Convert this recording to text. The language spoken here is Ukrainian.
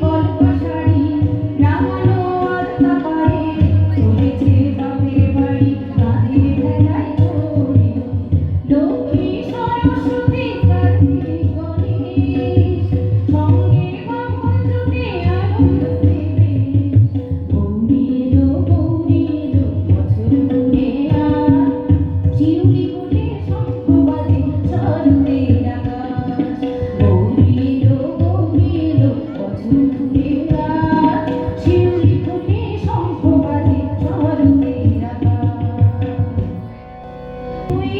পরনে তুই